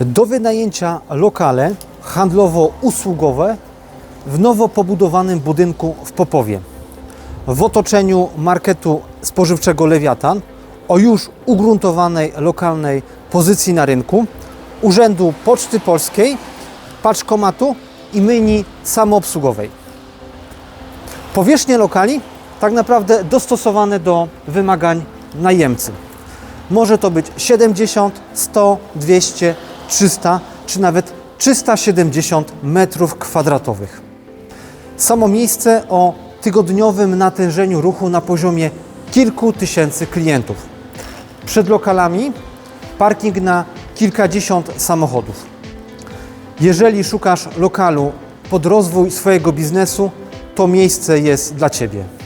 Do wynajęcia lokale handlowo-usługowe w nowo pobudowanym budynku w Popowie. W otoczeniu marketu spożywczego Lewiatan o już ugruntowanej lokalnej pozycji na rynku, Urzędu Poczty Polskiej, paczkomatu i myjni samoobsługowej. Powierzchnie lokali tak naprawdę dostosowane do wymagań najemcy. Może to być 70, 100, 200, 300 czy nawet 370 metrów kwadratowych. Samo miejsce o tygodniowym natężeniu ruchu na poziomie kilku tysięcy klientów. Przed lokalami parking na kilkadziesiąt samochodów. Jeżeli szukasz lokalu pod rozwój swojego biznesu, to miejsce jest dla Ciebie.